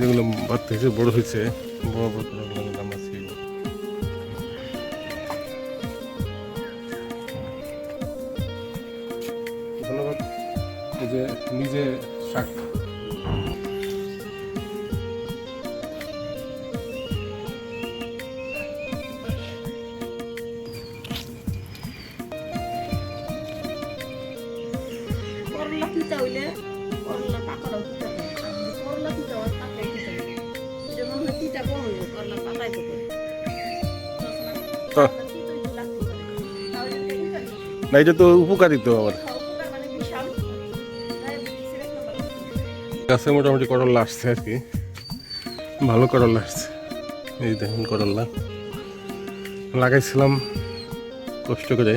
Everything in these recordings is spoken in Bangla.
যেগুলো বাড়তে হয়েছে বড় হয়েছে, বড় বড় আমরা ছিল ধন্যবাদ। এই যে নিজে শাক। করলা করলা না। এটা তো উপকারী তো আবার। গাছে মোটামুটি করলা আসছে আর কি। ভালো করলা আসছে। এই দেখুন করলা। লাগাইছিলাম কষ্ট করে।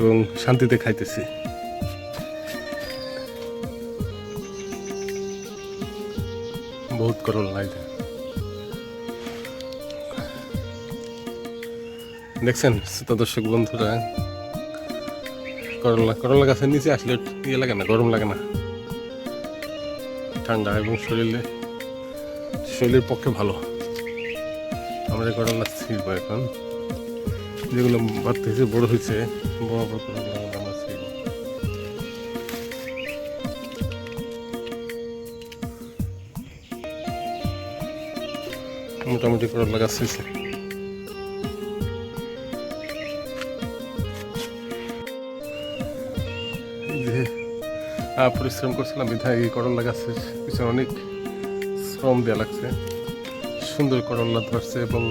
এবং শান্তিতে খাইতেছি। বহুত করলা এই দেখছেন, শ্রোতা দর্শক বন্ধুরা? করলা করলা গাছের নিচে আসলে ইয়ে লাগে না, গরম লাগে না। ঠান্ডা এবং শরীরে, শরীরের পক্ষে ভালো। আমরা করলা ছিঁড়ব এখন। যেগুলো বাড়তে হয়েছে, বড় হয়েছে, বড় বড় করলা মোটামুটি করলা গাছ হয়েছে। পরিশ্রম করছিলাম, বিধায় এই করলা গাছের পিছনে অনেক শ্রম দেওয়া লাগছে। সুন্দর করলা ধরছে এবং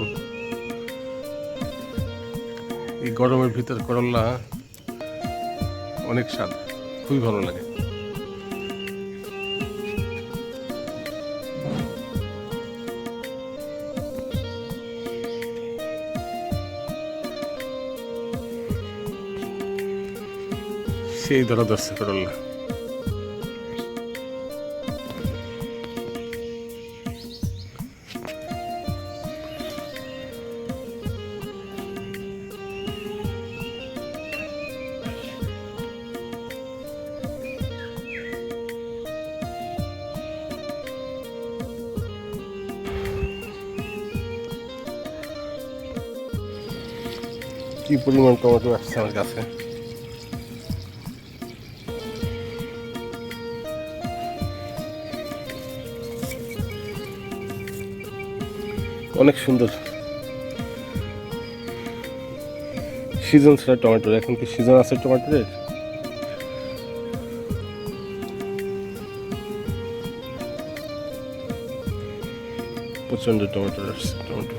এই গরমের ভিতর করলা অনেক স্বাদ, খুবই ভালো লাগে। সেই ধরা ধরছে করল্লা কি পরিমাণ টমেটো আসছে আমার কাছে? অনেক সুন্দর। সিজন ছাড়া টমেটোর, এখন কি সিজন আছে টমেটোর প্রচণ্ড টমেটো আসছে টমেটো।